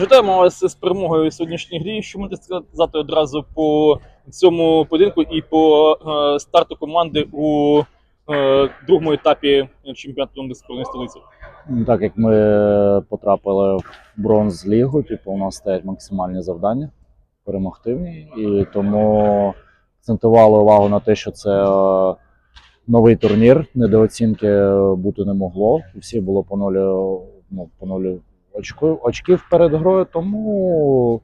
Вітаємо вас з перемогою в сьогоднішній грі. Що можете сказати одразу по цьому поєдинку і по е, старту команди у е, другому етапі чемпіонату збірної столиці? Ну, Так як ми потрапили в бронз лігу, типу, у нас стоять максимальні завдання перемогти в ній. І тому акцентували увагу на те, що це е, новий турнір, недооцінки бути не могло. У всіх було по нулі, ну, по нулі очку, очків перед грою, тому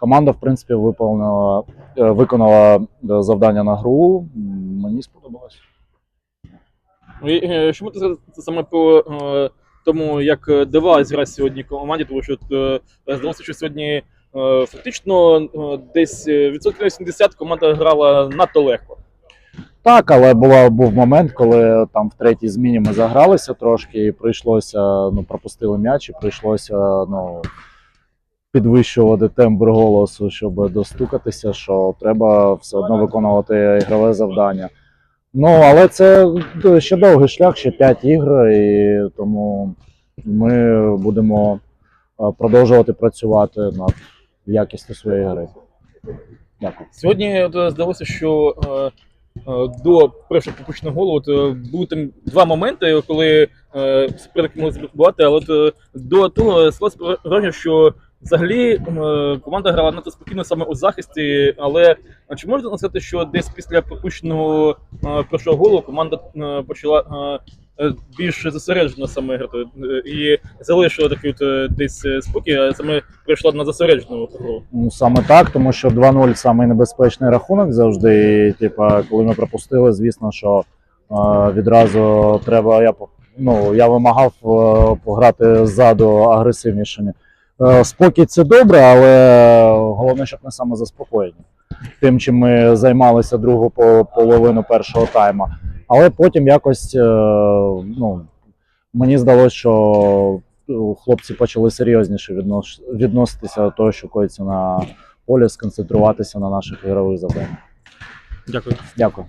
команда, в принципі, виконала, е, виконала е, завдання на гру. Мені сподобалось. Е, Що можете саме по е, тому, як давалась гра сьогодні команді, тому що здалося, що сьогодні фактично десь відсотків на 80 команда грала надто легко. Так, але була, був момент, коли там в третій зміні ми загралися трошки, і прийшлося, ну, пропустили м'яч, і прийшлося ну, підвищувати тембр голосу, щоб достукатися, що треба все одно виконувати ігрове завдання. Ну, але це ще довгий шлях, ще 5 ігр, і тому ми будемо е, продовжувати працювати над якістю своєї гри. Дякую. Сьогодні е, здалося, що е, до першого попущеного голу е, були там два моменти, коли е, суперники могли забувати, але от, е, до того склалося враження, що взагалі е, команда грала надто спокійно саме у захисті, але чи можна сказати, що десь після пропущеного е, першого голу команда е, почала е, е, більш зосереджено саме грати е, і залишила такий от, е, десь е, спокій, а саме прийшла на зосереджену гру. Ну, саме так, тому що 2-0 самий небезпечний рахунок завжди. І, типа, коли ми пропустили, звісно, що е, відразу треба. Я ну, я вимагав е, пограти ззаду агресивніше. Е, спокій це добре, але головне, щоб не самозаспокоєння. Тим, чим ми займалися другу по- половину першого тайма. Але потім якось е, ну, мені здалося, що хлопці почали серйозніше віднос, відноситися до того, що коїться на полі, сконцентруватися на наших ігрових завданнях. Дякую. Дякую.